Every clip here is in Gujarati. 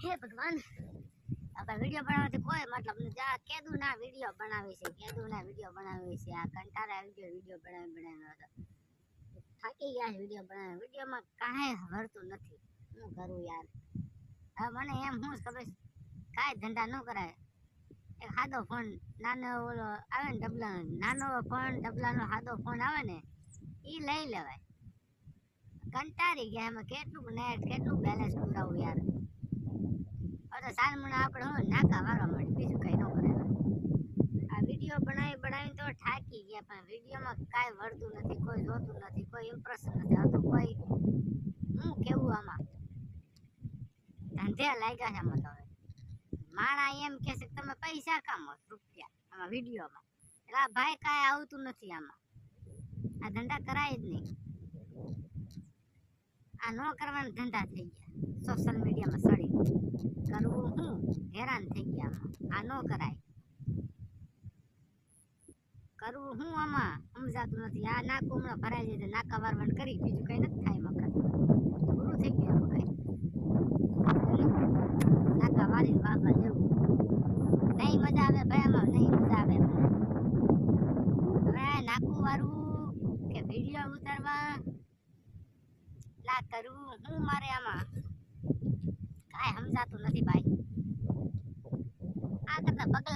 હે ભગવાન, આપણે વીડિયો બનાવવાથી કોઈ મતલબ નથી. આ કેદું ના વીડિયો બનાવી છે કેદું ના વીડિયો બનાવી છે, આ કંટાળા વીડિયો વીડિયો બનાવી બનાવ્યો હતો થાકી ગયા છે વીડિયો બનાવે વિડીયોમાં કાંઈ હરતું નથી. હું કરું યાર? હવે મને એમ હું ખબર કાંઈ ધંધા ન કરાય. એક સાદો ફોન, નાનો ઓલો આવે ને ડબલાનો, નાનો ફોન, ડબલાનો સાદો ફોન આવે ને એ લઈ લેવાય. કંટાળી ગયા એમાં. કેટલું નેટ કેટલું બેલેન્સ પુરાવું યાર? તો આપણે નાકા વાળવા મળે, બીજું કઈ ન કરે. આ વીડિયો બનાવી બનાવીને તો થાકી ગયા, પણ વિડીયોમાં કાંઈ વળતું નથી, કોઈ જોતું નથી, કોઈ ઇમ્પ્રેશન નથી આવતું કોઈ હું કેવું આમાં? ધંધે લાગ્યા છે તમે હવે. માણા એમ કહે છે કે તમે પૈસા કામો, રૂપિયા, આમાં વિડીયોમાં. એટલે આ ભાઈ કાંઈ આવતું નથી આમાં. આ ધંધા કરાય જ નહીં. આ ન કરવાના ધંધા થઈ ગયા. સોશિયલ મીડિયામાં હેરાન થઈ ગયા. આ ન કરાય. કરવું હું આમાં? સમજાતું નથી. આ નાક હમણાં ભરાઈ જાય નાકા વારવાન કરી. બીજું કઈ નથી થાય કરતા પૂરું થઈ ગયું કઈ. નાકા વાળીને વાપા જેવું. નહીં મજા આવે ભાઈ આમાં, નહીં મજા આવે હવે નાકું વારવું કે વીડિયો ઉતારવા? લા કરવું હું મારે આમાં? કાંઈ સમજાતું નથી ભાઈ.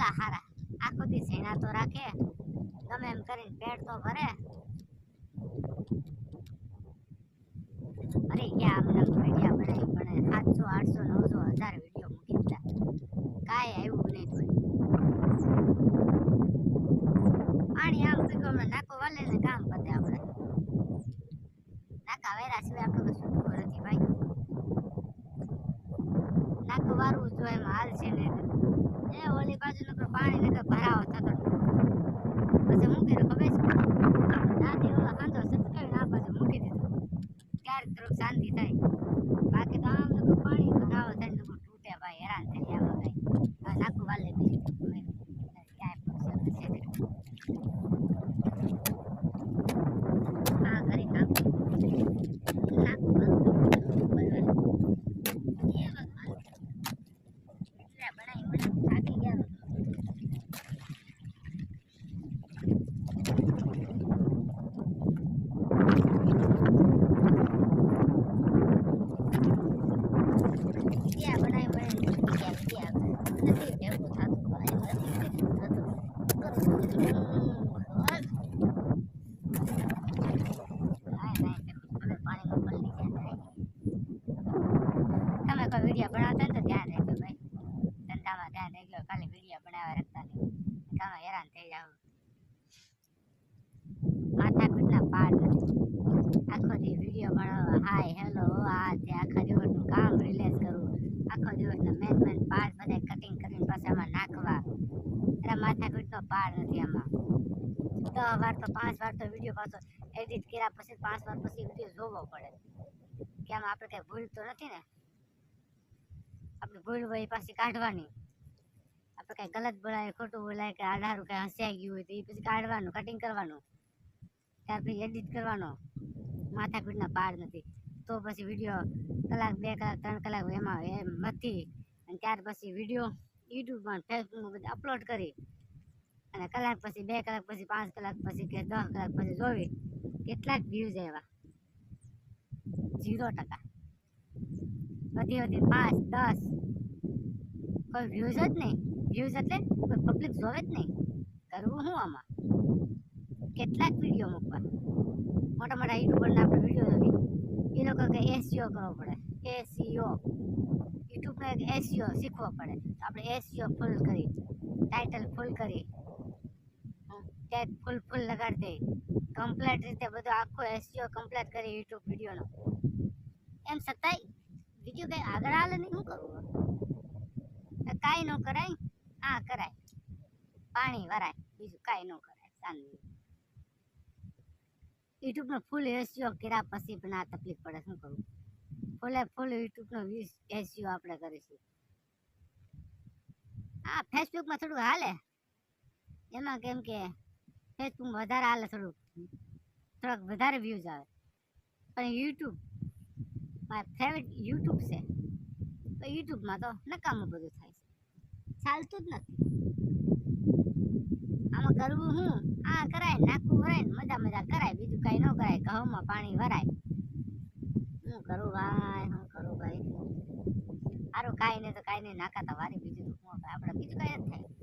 આ હારા. આખો દી સેના તો રાખે. ગમે એમ કરીને પેટ તો ભરે. અરે ગયા આપણે વીડિયો બનાવી, પણ સાતસો, આઠસો, નવસો હજાર વીડિયો મૂકી દીધા. કાંઈ આવ્યું નહીં કોઈ પાણી આમ પીકો નાકો વાલે ને કામ પતે આપણે. નાકા વેરા સિવાય આપણે કશું થતું નથી ભાઈ નાકું વારવું જોઈએ એમાં હાલ છે ને. એ ઓલી બાજુ નું પાણી નકર ભરાવો થતો પછી મૂકી દો ખબર છે? દાદી ઓલા હાંધો સટકાવીને આ બાજુ મૂકી દીધો. ત્યારે થોડુંક શાંતિ થાય. બાકી તો આમ નકર પાણી ભરાવો થાય તૂટે ભાઈ હેરાન થાય આમાં કઈ હવે નાકું વાલે બીજું તો કોઈ ક્યાંય પૂછે નથી. આ કરી નાખું નાખું બંધ. બરાબર. એ ભગવાન. એટલે બનાવી બનાવી થાકી ગયા વિદ્યા બનાવી બનાવી વિદ્યા વિદ્યા નથી ભેગું થતું ભાઈ નથી ભેગું થતું ભગવાન. કાંઈ નહીં, હવે પાણીમાં પલળી ગયા તમે કોઈ વીડિયો બનાવતા ખાલી વીડિયો બનાવવા રાખતા હેરાન થઈ જાવ માથાકૂટના પાર નથી આખો દી વીડિયો બનાવવા હાય હેલો આ તે આખા દિવસનું કામ રિલેઝ કરવું આખો દિવસના મેન મેન પાર્ટ બધા કટિંગ કરીને પાછા આમાં નાખવા એટલે માથાકૂટનો પાર નથી આમાં દસ વાર તો પાંચ વાર તો વીડિયો પાછો એડિટ કર્યા પછી પાંચ વાર પછી વીડિયો જોવો પડે. કે આમાં આપણે કઈ ભૂલ તો નથી ને? આપણે ભૂલ હોય પાછી કાઢવાની. આપણે કઈ ગલત બોલાય ખોટું બોલાય કે આધારું કઈ હસાઈ ગયું હોય તો એ પછી કાઢવાનું કટિંગ કરવાનું. ત્યાર પછી એડિટ કરવાનો. માથાકૂટના પાર નથી. તો પછી વીડિયો કલાક, બે કલાક, ત્રણ કલાક એમાં એમ નથી. અને ત્યાર પછી વીડિયો યુટ્યુબમાં ફેસબુકમાં બધે અપલોડ કરી અને કલાક પછી બે કલાક પછી પાંચ કલાક પછી કે દસ કલાક પછી જોવી. કેટલાક વ્યૂઝ આવ્યા ઝીરો ટકા. વધી વધી પાંચ, દસ. કોઈ વ્યૂઝ જ નહીં. વ્યૂઝ એટલે કોઈ પબ્લિક જોવે જ નહીં. કરવું શું આમાં? કેટલાક વીડિયો મૂકવા. મોટા મોટા યુટ્યુબરના આપણે વીડિયો જોવી. એ લોકો કે એસીઓ કરવો પડે. એસીઓ યુટ્યુબને એક એસીઓ શીખવો પડે. આપણે એસીઓ ફૂલ કરી. ટાઇટલ ફૂલ કરી. ટેગ ફૂલ ફૂલ લગાડી દઈ કમ્પ્લેટ રીતે બધું આખો એસીઓ કમ્પ્લેટ કરી યુટ્યુબ વિડીયોનો એમ છતાંય, બીજું કંઈ આગળ હાલે નહીં શું કરવું કાંઈ ન કરાય હા કરાય. પાણી વરાય, બીજું કાંઈ ન કરાય, શાંતિ. યુટ્યુબનો ફૂલ એસીઓ કર્યા પછી પણ આ તકલીફ પડે, શું કરવું ફૂલે ફૂલ યુટ્યુબનો વીસ એસીઓ આપણે કરીશું. હા ફેસબુકમાં થોડું હાલે. એમાં કેમ કે ફેસબુક વધારે હાલે થોડુંક. થોડાક વધારે વ્યૂઝ આવે. પણ યુટ્યુબ મારા ફેવરેટ યુટ્યુબ છે. તો યુટ્યુબમાં તો નકામું બધું થાય છે. ચાલતું જ નથી. આમાં કરવું હું? આ કરાય, નાખવું ભરાય ને મજા મજા કરાય. બીજું કાંઈ ન કરાય. ઘઉંમાં પાણી ભરાય. શું કરું ભાઈ શું કરું ભાઈ. સારું કાંઈ નહીં તો કાંઈ નહીં. નાખાતા વારી બીજું. શું આપણે બીજું કાંઈ નથી. થાય